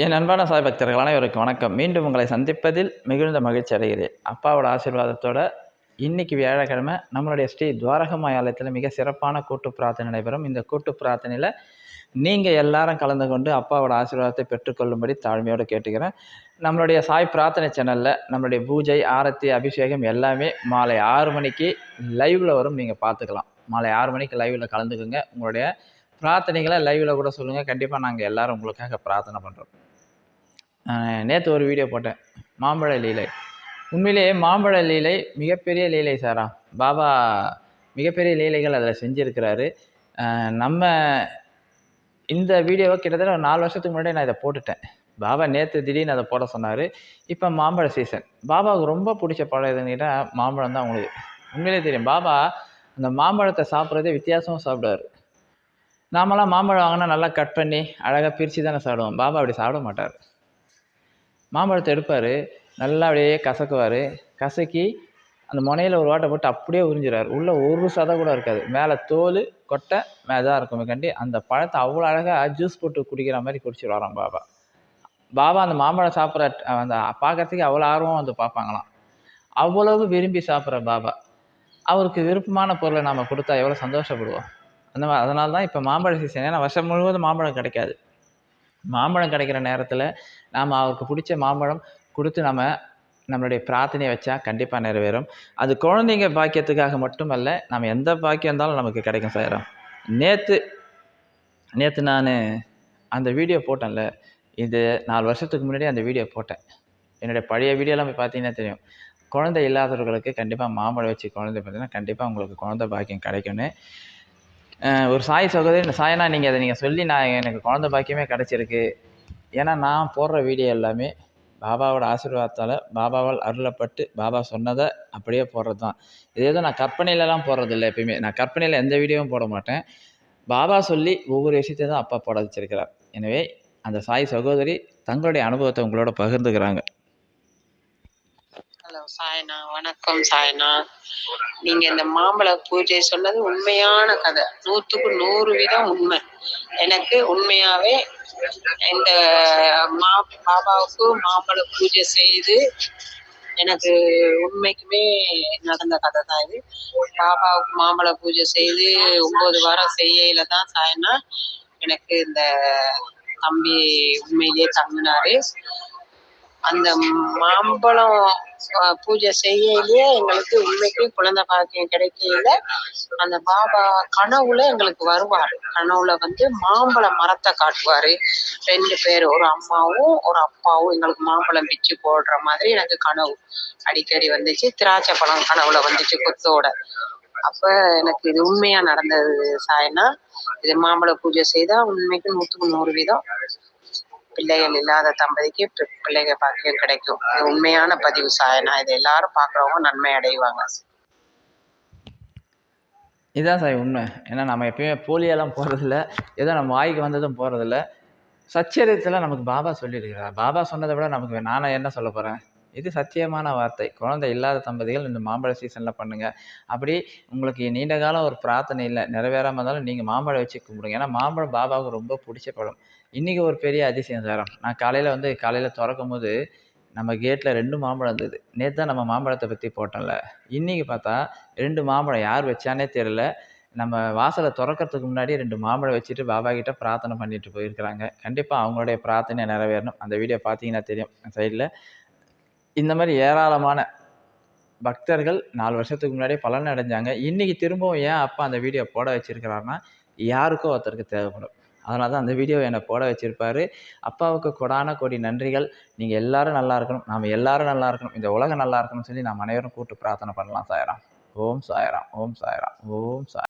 என் அன்பான சாய் பக்தர்கள் அனைவருக்கும் வணக்கம். மீண்டும் உங்களை சந்திப்பதில் மிகுந்த மகிழ்ச்சி அடைகிறேன். அப்பாவோட ஆசீர்வாதத்தோட இன்னைக்கு வியாழக்கிழமை நம்மளுடைய ஸ்ரீ துவாரக ஆலயத்தில் மிக சிறப்பான கூட்டு பிரார்த்தனை நடைபெறும். இந்த கூட்டு பிரார்த்தனையில் நீங்கள் எல்லாரும் கலந்து கொண்டு அப்பாவோட ஆசீர்வாதத்தை பெற்றுக்கொள்ளும்படி தாழ்மையோடு கேட்டுக்கிறேன். நம்மளுடைய சாய் பிரார்த்தனை சேனலில் நம்மளுடைய பூஜை ஆரத்தி அபிஷேகம் எல்லாமே மாலை ஆறு மணிக்கு லைவில் வரும். நீங்கள் பார்த்துக்கலாம். மாலை ஆறு மணிக்கு லைவில் கலந்துக்குங்க. உங்களுடைய பிரார்த்தனைகளை லைவில் கூட சொல்லுங்கள் கண்டிப்பாக நாங்கள் எல்லோரும் உங்களுக்காக பிரார்த்தனை பண்ணுறோம் நேற்று ஒரு வீடியோ போட்டேன். மாம்பழ லீலை. உண்மையிலேயே மாம்பழ லீலை மிகப்பெரிய லீலை சாரா பாபா மிகப்பெரிய லீலைகள் அதில் செஞ்சுருக்கிறாரு. நம்ம இந்த வீடியோவை கிட்டத்தட்ட ஒரு நாலு வருஷத்துக்கு முன்னாடி நான் இதை போட்டுட்டேன். பாபா நேற்று திடீர்னு அதை போட சொன்னார். இப்போ மாம்பழ சீசன் பாபாவுக்கு ரொம்ப பிடிச்ச பழம் எதுன்னு கேட்டால் மாம்பழம் தான் உங்களுக்கு உண்மையிலே தெரியும். பாபா அந்த மாம்பழத்தை சாப்பிட்றதே வித்தியாசமாக சாப்பிடுவார். நாமெல்லாம் மாம்பழம் வாங்கினா நல்லா கட் பண்ணி அழகாக பிரித்து தானே சாப்பிடுவோம். பாபா அப்படி சாப்பிட மாட்டார். மாம்பழத்தை எடுப்பார் நல்லா அப்படியே கசக்குவார். கசக்கி அந்த முனையில் ஒரு வாட்டை போட்டு அப்படியே உறிஞ்சிறாரு உள்ளே ஒரு சதை கூட இருக்காது. மேலே தோல் கொட்டை இதாக இருக்குமே கண்டி அந்த பழத்தை அவ்வளோ அழகாக ஜூஸ் போட்டு குடிக்கிற மாதிரி குடிச்சிடுவாராம் பாபா. பாபா அந்த மாம்பழம் சாப்பிட்ற அந்த பார்க்குறதுக்கு அவ்வளோ ஆர்வம் வந்து பார்ப்பாங்களாம். அவ்வளவு விரும்பி சாப்பிட்ற பாபா. அவருக்கு விருப்பமான பொருளை நாம் கொடுத்தா எவ்வளோ சந்தோஷப்படுவோம். அந்த மாதிரி அதனால தான் இப்போ மாம்பழ சீசன் ஏன்னா வருஷம் முழுவதும் மாம்பழம் கிடைக்காது. மாம்பழம் கிடைக்கிற நேரத்தில் நாம் அவருக்கு பிடிச்ச மாம்பழம் கொடுத்து நம்ம நம்மளுடைய பிரார்த்தனையை வச்சா கண்டிப்பாக நிறைவேறும். அது குழந்தைங்க பாக்கியத்துக்காக மட்டுமல்ல நம்ம எந்த பாக்கியம் இருந்தாலும் நமக்கு கிடைக்கும் சாயிரம் நேற்று நேற்று நான் அந்த வீடியோ போட்டேன்ல. இது நாலு வருஷத்துக்கு முன்னாடி அந்த வீடியோ போட்டேன். என்னுடைய பழைய வீடியோலாம் போய் பார்த்தீங்கன்னா தெரியும். குழந்தை இல்லாதவர்களுக்கு கண்டிப்பாக மாம்பழம் வச்சு குழந்தை பார்த்தீங்கன்னா கண்டிப்பாக உங்களுக்கு குழந்தை பாக்கியம் கிடைக்கும்னு. ஒரு சாய் சகோதரி சாயனா நீங்கள் அதை நீங்கள் சொல்லி நான் எனக்கு குழந்த பாக்கியமே கிடச்சிருக்கு. ஏன்னா நான் போடுற வீடியோ எல்லாமே பாபாவோட ஆசீர்வாதத்தால் பாபாவால் அருளப்பட்டு பாபா சொன்னதை அப்படியே போடுறது தான் இதே தான் நான் கற்பனையிலலாம் போடுறது இல்லை எப்பயுமே. நான் கற்பனையில் எந்த வீடியோவும் போட மாட்டேன். பாபா சொல்லி ஒவ்வொரு விஷயத்தையும் தான் அப்பா போட வச்சிருக்கிறார். எனவே அந்த சாய் சகோதரி தங்களுடைய அனுபவத்தை உங்களோட பகிர்ந்துக்கிறாங்க. சாயனா வணக்கம் சாயனா. நீங்க இந்த மாம்பழ பூஜை சொன்னது உண்மையான கதை. நூத்துக்கு நூறு வீதம் உண்மை. எனக்கு உண்மையாவே இந்த மா பாபாவுக்கு மாம்பழ பூஜை செய்து எனக்கு உண்மைக்குமே நடந்த கதை தான் இது. பாபாவுக்கு மாம்பழ பூஜை செய்து ஒன்பது வாரம் செய்யல தான் சாயனா எனக்கு இந்த தம்பி உண்மையிலேயே தங்கினாரு. அந்த மாம்பழம் பூஜை செய்யலையே எங்களுக்கு உண்மைக்கு குழந்தை பாக்கியம் கிடைக்கல அந்த பாபா கனவுல எங்களுக்கு வருவார். கனவுல வந்து மாம்பழ மரத்தை காட்டுவாரு. ரெண்டு பேர் ஒரு அம்மாவும் ஒரு அப்பாவும் எங்களுக்கு மாம்பழம் பிச்சு போடுற மாதிரி எனக்கு கனவு அடிக்கடி வந்துச்சு. திராட்சை பழம் கனவுல வந்துச்சு கொத்தோட. அப்ப எனக்கு இது உண்மையா நடந்தது சாயனா. இது மாம்பழ பூஜை செய்தா உண்மைக்கு நூற்றுக்கு நூறு வீதம் பிள்ளைகள் இல்லாத தம்பதிக்கு பிள்ளைகள் பாக்கியம் கிடைக்கும். இது உண்மையான பதிவு சாயனா. இதை எல்லாரும் பார்க்குறவங்க நன்மை அடைவாங்க. இதுதான் சார் உண்மை. ஏன்னா நம்ம எப்பயுமே போலியெல்லாம் போகிறதில்ல ஏதோ நம்ம வாய்க்கு வந்ததும் போகிறதில்ல சச்சரித்தில் நமக்கு பாபா சொல்லியிருக்கிறார். பாபா சொன்னதை விட நமக்கு நானே என்ன சொல்ல போகிறேன் இது சத்தியமான வார்த்தை. குழந்தை இல்லாத தம்பதிகள் இந்த மாம்பழ சீசனில் பண்ணுங்கள் அப்படி உங்களுக்கு நீண்ட காலம் ஒரு பிரார்த்தனை இல்லை. நிறைவேறாமல் இருந்தாலும் நீங்கள் மாம்பழம் வச்சு கும்பிடுங்க. ஏன்னா மாம்பழம் பாபாவுக்கு ரொம்ப பிடிச்ச பழம். இன்றைக்கி ஒரு பெரிய அதிசயம் சாரம் நான் காலையில் வந்து காலையில் திறக்கும் போது நம்ம கேட்டில் ரெண்டு மாம்பழம் இருந்தது. நேற்று தான் நம்ம மாம்பழத்தை பற்றி போட்டோம்ல இன்றைக்கி பார்த்தா ரெண்டு மாம்பழம். யார் வச்சானே தெரில நம்ம வாசலை திறக்கிறதுக்கு முன்னாடி ரெண்டு மாம்பழம் வச்சுட்டு பாபா கிட்ட பிரார்த்தனை பண்ணிட்டு போயிருக்கிறாங்க. கண்டிப்பாக அவங்களுடைய பிரார்த்தனை நிறைவேறணும். அந்த வீடியோ பார்த்தீங்கன்னா தெரியும். சைடில் இந்த மாதிரி ஏராளமான பக்தர்கள் நாலு வருஷத்துக்கு முன்னாடியே பலன் அடைஞ்சாங்க. இன்றைக்கி திரும்பவும் ஏன் அப்பா அந்த வீடியோ போட வச்சுருக்கிறாருன்னா யாருக்கோ ஒருத்தருக்கு தேவைப்படும். அதனால தான் அந்த வீடியோ என்னை போட வச்சுருப்பாரு. அப்பாவுக்கு கொடான கொடி நன்றிகள். நீங்கள் எல்லோரும் நல்லா இருக்கணும். நாம் எல்லோரும் நல்லா இருக்கணும். இந்த உலகம் நல்லா இருக்கணும்னு சொல்லி நாம் அனைவரும் கூட்டு பிரார்த்தனை பண்ணலாம் சாயராம். ஓம் சாயராம். ஓம் சாயராம். ஓம் சாய்